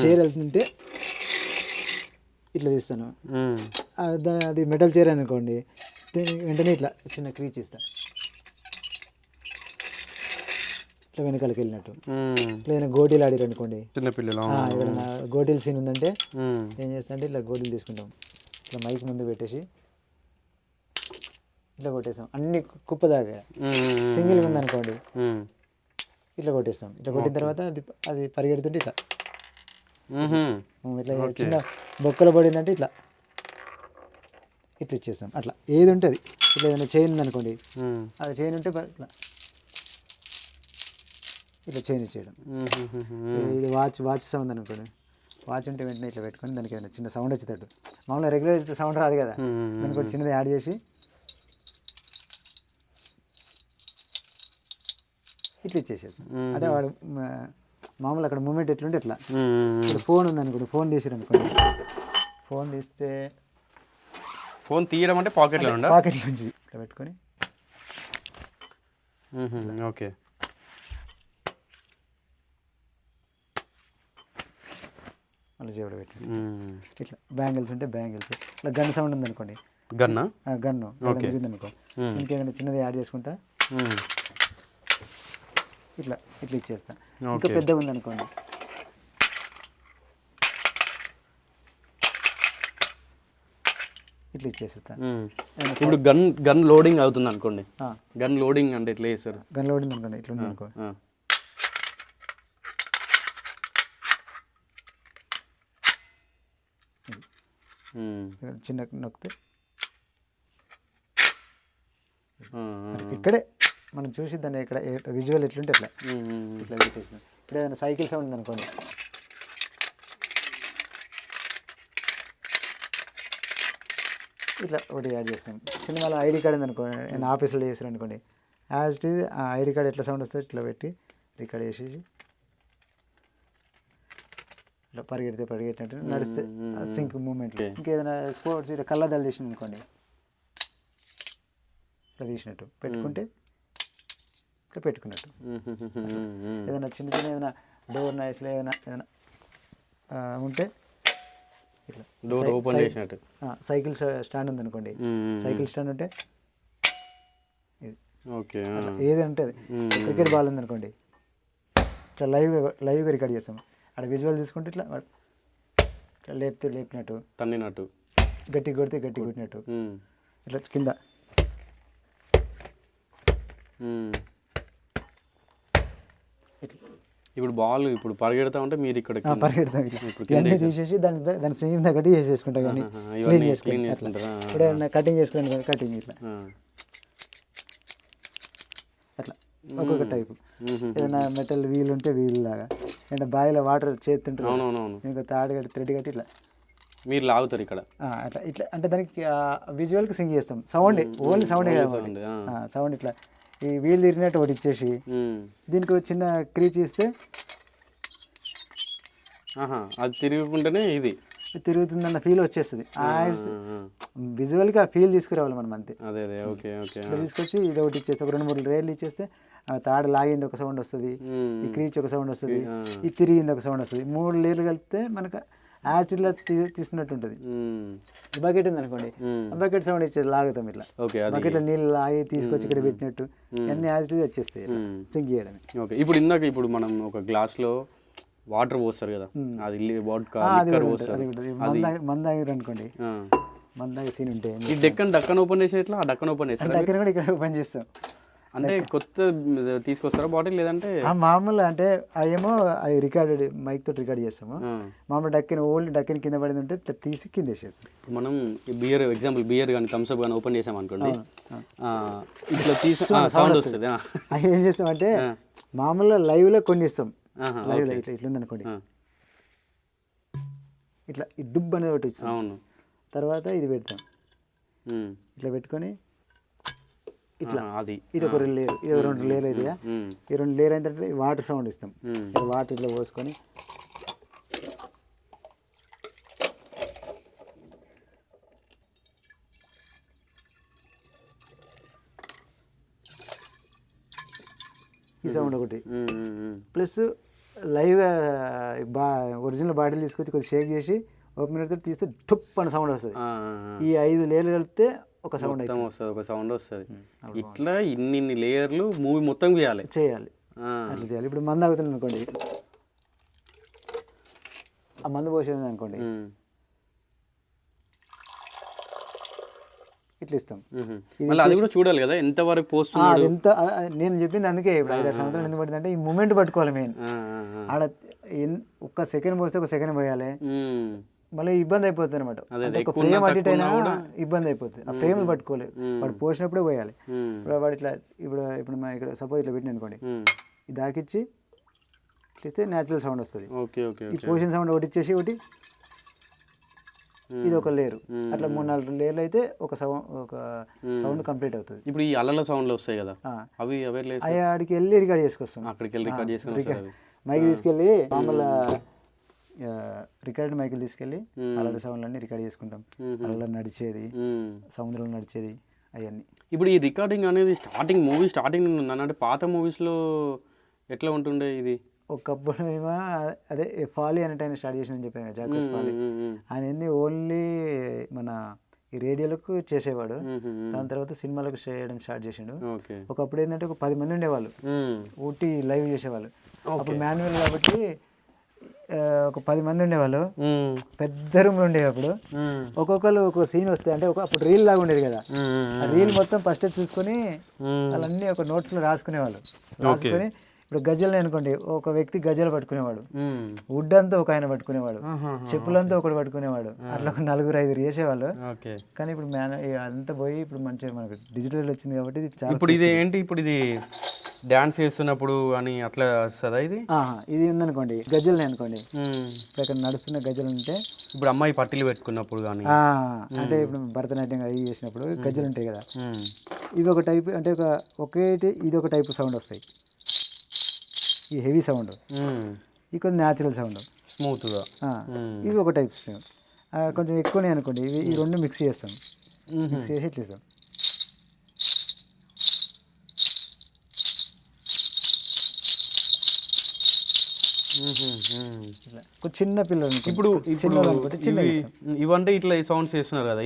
Chair వెళ్తుంటే ఇట్లా తీస్తాను. అది మెటల్ చైర్ అనుకోండి. వెంటనే ఇట్లా చిన్న క్రీచ్ ఇస్తా. ఇట్లా వెనకాలకి వెళ్ళినట్టు. లేదా గోటీలు ఆడిరు అనుకోండి. చిన్నపిల్లలు గోటీల సీన్ ఉందంటే. ఏం చేస్తా అంటే ఇట్లా గోటీలు తీసుకుంటాం. ఇట్లా మైక్ ముందు పెట్టేసి ఇట్లా కొట్టేస్తాం. అన్ని కుప్ప దాకా. సింగిల్ ఉంది అనుకోండి. ఇట్లా కొట్టేస్తాం. ఇట్లా కొట్టిన తర్వాత అది అది పరిగెడుతుంటే ఇట్లా ఇట్లా చిన్న బొక్కలు పడిందంటే ఇట్లా. ఇట్లా ఇచ్చేస్తాం. అట్లా. ఏది ఉంటుంది ఇట్లా ఏదైనా చైన్ ఉందనుకోండి. అది చైన్ ఉంటే ఇట్లా. ఇట్లా చైన్ ఇచ్చేయడం. ఇది వాచ్ వాచ్ సౌండ్ అనుకోండి. వాచ్ ఉంటే వెంటనే ఇట్లా పెట్టుకొని దానికి ఏదైనా చిన్న సౌండ్ వచ్చేటట్టు. మామూలుగా రెగ్యులర్ సౌండ్ రాదు కదా. దానికి ఒకటి చిన్నది యాడ్ చేసి. ఇట్లా ఇచ్చేసేస్తాం. అంటే వాడు మామూలు అక్కడ మూమెంట్ ఎట్లుంటే ఎట్లా ఫోన్ ఉందనుకోండి ఫోన్ తీసిరు అనుకోండి ఫోన్ తీస్తే ఫోన్ తీయడం అంటే పాకెట్లో ఉండా పాకెట్ నుంచి ఇట్లా పెట్టుకొని. ఓకే. మళ్ళీ జేబులో పెట్టి మ్మ్. ఇట్లా బ్యాంగిల్స్ ఉంటే బ్యాంగిల్స్. ఇట్లా గన్ సౌండ్ ఉందనుకోండి. గన్నా? గన్ను. తిరిగిందనుకో. మ్మ్. దీనికి ఏదైనా చిన్నది యాడ్ చేసుకుంటా. ఇట్లా ఇట్లా ఇచ్చేస్తా ఇంకా. పెద్దగా ఉందనుకోండి ఇట్లా ఇచ్చేస్తా మ్మ్. ఇప్పుడు గన్ గన్ లోడింగ్ అవుతుంది అనుకోండి గన్ లోడింగ్ అంటే ఎట్లా చేస్తారు గన్ లోడ్ అనుకోండి ఇట్లా ఉంది అనుకో ఆ. మ్మ్. ఇక్కడ చిన్న నొక్కితే. ఇక్కడే మనం చూసి దాన్ని ఇక్కడ విజువల్ ఎట్లుంటే. మ్మ్. ఇట్లా పెట్టేస్తాం ఇప్పుడు ఏదైనా సైకిల్ సౌండ్ ఉందనుకోండి. ఇట్లా ఒకటి యాడ్ చేస్తాం. సినిమాలో ఐడి కార్డ్ ఉందనుకోండి నేను ఆఫీస్లో చేసారు అనుకోండి. యాజ్ ఇట్ ఈజ్ ఆ ఐడి కార్డ్ ఎట్లా సౌండ్ వస్తుంది ఇట్లా పెట్టి రికార్డ్ చేసేసి ఇట్లా పరిగెడితే పరిగెట్టినట్టు నడిస్తే సింక్ మూమెంట్. ఇంకేదైనా స్పోర్ట్స్ ఇట్లా కళ్ళద్దాలు తీసిన అనుకోండి ఇట్లా తీసినట్టు పెట్టుకుంటే ఇట్లా పెట్టుకున్నట్టు. ఏదైనా చిన్న చిన్న ఏదైనా డోర్ నాయిస్లో ఏదైనా ఏదైనా ఉంటే ఇట్లా డోర్ ఓపెన్ చేసినట్టు. సైకిల్ స్టా- స్టాండ్ ఉందనుకోండి. మ్మ్. సైకిల్ స్టాండ్ ఉంటే ఓకే ఏది ఉంటుంది మ్మ్. క్రికెట్ బాల్ ఉందనుకోండి. ఇట్లా లైవ్ లైవ్గా రికార్డ్ చేస్తాం. అక్కడ విజువల్ తీసుకుంటే ఇట్లా ఇట్లా లేపితే లేపినట్టు. తన్నినట్టు. గట్టి కొడితే గట్టి కొట్టినట్టు. ఇట్లా కింద. ఇప్పుడు బాల్ ఇప్పుడు పరిగెడతా ఉంటే మీరు ఇక్కడ పరిగెడతాం ఇవన్నీ తీసేసి దాని దాని సేమ్ తగ్గట్టు చేసేసుకుంటాం కానీ క్లీన్ చేసుకుంటాం? ఇప్పుడు కటింగ్ చేసుకున్నాను కటింగ్ ఇట్లా. అట్లా. ఒక్కొక్క టైపు. ఏదైనా మెటల్ వీల్ ఉంటే వీల్ లాగా. అంటే బావిలో వాటర్ అవునవునవును. ఇంకో తాడు కట్టి థ్రెడ్ కట్టి ఇట్లా. మీరు లాగుతారు ఇక్కడ. అట్లా. ఇట్లా. అంటే దానికి విజువల్కి సింగ్ చేస్తాం. సౌండ్. Only sound. సౌండ్ ఇట్లా. ఈ వీల్ తిరిగినట్టు ఒకటి ఇచ్చేసి. దీనికి చిన్న క్రీచ్ ఇస్తే అది తిరుగుకుంటేనే ఇది. తిరుగుతుందన్న ఫీల్ వచ్చేస్తుంది. ఆ. విజువల్కి ఆ ఫీల్ తీసుకురావాలి మనం అంతే. అదే అదే ఓకే ఓకే తీసుకొచ్చి ఇది ఒకటి ఇచ్చేస్తే ఒక రెండు మూడు రేర్లు ఇచ్చేస్తే ఆ తాడు లాగింది ఒక సౌండ్ వస్తుంది. ఈ క్రీచ్ ఒక సౌండ్ వస్తుంది. ఈ తిరిగింది ఒక సౌండ్ వస్తుంది. మూడు లేర్లు కలిపితే మనకు యాసిడ్లో తీస్తున్నట్టు ఉంటుంది ఈ బకెట్ ఉంది అనుకోండి బకెట్ సౌండ్ ఇచ్చేది లాగుతాం ఇట్లా. ఓకే అది బకెట్లో నీళ్ళు లాగి తీసుకొచ్చి ఇక్కడ పెట్టినట్టు అన్ని యాసిడ్ వచ్చేస్తాయి. సింక్ చేయడమే. ఓకే ఇప్పుడు ఇందాక ఇప్పుడు మనం ఒక గ్లాస్లో వాటర్ పోస్తారు కదా అది ఉంటుంది ఉంటుంది మందాగిరు అనుకోండి. మందాగి సీన్ ఉంటే ఈ డెక్కన్ డక్కన్ ఓపెన్ చేసే ఇట్లా డక్కన్ ఓపెన్ చేస్తారు దగ్గర కూడా ఇక్కడ పని చేస్తాం. అంటే కొత్త తీసుకొస్తారా బాటిల్ లేదంటే? మామూలు అంటే అవేమో అవి రికార్డెడ్ మైక్ తోటి రికార్డ్ చేస్తాము. మామూలు డక్కిన ఓల్డ్ డక్కిన కింద పడింది ఉంటే తీసి కింద వేసేస్తాం. మనం ఈ బియర్ ఎగ్జాంపుల్ బియర్ కానీ థమ్స్అప్ కానీ ఓపెన్ చేసాం అనుకోండి. ఇట్లా తీసి సౌండ్ వస్తుంది. అవి ఏం చేస్తామంటే మామూలుగా లైవ్లో కొన్ని ఇస్తాం. ఆహా, లైవ్లో ఇట్లా ఇట్లా ఉందనుకోండి. ఇట్లా ఈ డుబ్ అనేది ఒకటి ఇస్తాం. అవును. తర్వాత ఇది పెడతాం. ఇట్లా పెట్టుకొని ఆ, అది. ఇది ఒక రెండు లేరు ఇది ఒక రెండు లేరు అయితే ఉమ్. ఈ రెండు లేరు తర్వాత వాటర్ సౌండ్ ఇస్తాం. ఇట్లా వాటర్ ఇట్లా పోసుకొని. ఈ సౌండ్ ఒకటి. ప్లస్ లైవ్గా బా ఒరిజినల్ బాటిల్ తీసుకొచ్చి కొద్దిగా షేక్ చేసి ఓపెన్ పెడితే తీస్తే టుప్ అని సౌండ్ వస్తుంది. ఈ ఐదు లేయర్లు కలిపితే ఒక సౌండ్ మొత్తం వస్తుంది ఒక సౌండ్ వస్తుంది. ఇట్లా ఇన్ని ఇన్ని లేయర్లు మూవీ మొత్తం చేయాలి. చేయాలి. అట్లా చేయాలి. ఇప్పుడు మందు ఆగుతుంది అనుకోండి. ఆ మందు పోసేది అనుకోండి. ఇట్లా ఇస్తాం. మళ్ళీ అది కూడా చూడాలి కదా ఎంత వరకు పోస్తున్నాడు ఎంత నేను చెప్పింది అందుకే ఇప్పుడు ఐదారు సంవత్సరాలు ఎందుకు పడుతుంది అంటే ఈ మూమెంట్ పట్టుకోవాలి మెయిన్. ఆడ ఒక్క సెకండ్ పోస్తే ఒక సెకండ్ పోయాలి. మళ్ళీ ఇబ్బంది అయిపోతుంది అనమాట ఒక ఫ్రేమ్ అటు అయినా ఇబ్బంది అయిపోతుంది. ఆ ఫ్రేమ్ పట్టుకోలేదు. వాడు పోసినప్పుడే పోయాలి. ఇప్పుడు వాడు ఇట్లా ఇప్పుడు ఇప్పుడు మా ఇక్కడ సపోజ్ ఇట్లా పెట్టిన అనుకోండి. ఇది దాకిచ్చి ఇస్తే న్యాచురల్ సౌండ్ వస్తుంది. ఈ పోషన్ సౌండ్ ఒకటి ఇచ్చేసి ఒకటి ఇది ఒక లేరు. అట్లా మూడు నాలుగు లేయర్లు అయితే ఒక సౌండ్ ఒక సౌండ్ కంప్లీట్ అవుతుంది. ఇప్పుడు ఈ అల్లల సౌండ్లు వస్తాయి కదా. అవి అవే ఆడికి వెళ్ళి రికార్డ్ చేసుకొస్తాం. అక్కడికి వెళ్ళి రికార్డ్ చేసుకుని మైక్ తీసుకెళ్ళి మామూలు రికార్డ్ మైకులు తీసుకెళ్ళి అలల సౌండ్లు అన్ని రికార్డ్ చేసుకుంటాం. అలల నడిచేది. సముద్రంలో నడిచేది అవన్నీ. ఇప్పుడు ఈ రికార్డింగ్ అనేది స్టార్టింగ్ మూవీ స్టార్టింగ్ అంటే పాత మూవీస్లో ఎట్లా ఉంటుండే ఇది? ఒకప్పుడు ఏమో అదే ఫాలీ అనేట ఆయన స్టార్ట్ చేసిన చెప్పాను జాకస్ ఫాలీ. ఆయన ఏంది ఓన్లీ మన ఈ రేడియోలకు చేసేవాడు. దాని తర్వాత సినిమాలకు చేయడం స్టార్ట్ చేసిండు. ఒకప్పుడు ఏంటంటే ఒక పది మంది ఉండేవాళ్ళు. ఊటీ లైవ్ చేసేవాళ్ళు. అప్పుడు మాన్యువల్ కాబట్టి ఒక పది మంది ఉండేవాళ్ళు. పెద్ద రూమ్లు ఉండేవి అప్పుడు. ఒక్కొక్కరు ఒక సీన్ వస్తే అంటే ఒక అప్పుడు రీల్ లాగా ఉండేది కదా. ఆ రీల్ మొత్తం ఫస్ట్ చూసుకొని. వాళ్ళన్నీ ఒక నోట్స్లో రాసుకునేవాళ్ళు. రాసుకొని ఇప్పుడు గజ్జలు అనుకోండి ఒక వ్యక్తి గజ్జలు పట్టుకునేవాడు. వుడ్ అంతా ఒక ఆయన పట్టుకునేవాడు. చెప్పులంతా ఒకటి పట్టుకునేవాడు. అట్లా ఒక నలుగురు ఐదుగురు చేసేవాళ్ళు. ఓకే. కానీ ఇప్పుడు మ్యాన్ అంతా పోయి ఇప్పుడు మంచిగా మనకు డిజిటల్ వచ్చింది కాబట్టి ఇప్పుడు ఇది ఏంటి? ఇప్పుడు ఇది డాన్స్ చేస్తున్నప్పుడు అని అట్లా వస్తుందా ఇది? ఇది ఉందనుకోండి గజ్జలు అనుకోండి. అక్కడ నడుస్తున్న గజ్జలు ఉంటే ఇప్పుడు అమ్మాయి పట్టీలు పెట్టుకున్నప్పుడు కానీ అంటే ఇప్పుడు భరతనాట్యం అవి చేసినప్పుడు గజ్జలు ఉంటాయి కదా. ఇవి ఒక టైప్ అంటే ఒక ఒకేటి ఇది ఒక టైప్ సౌండ్ వస్తాయి. ఈ హెవీ సౌండ్. ఇది కొంచెం న్యాచురల్ సౌండ్. స్మూత్గా ఇవి ఒక టైప్ సౌండ్. కొంచెం ఎక్కువనే అనుకోండి ఇవి ఈ రెండు మిక్స్ చేస్తాం. మిక్స్ చేసి ఇట్లా చిన్న పిల్లలు. ఇప్పుడు చిన్న ఇవంటే ఇట్లా సౌండ్స్ చేస్తున్నారు కదా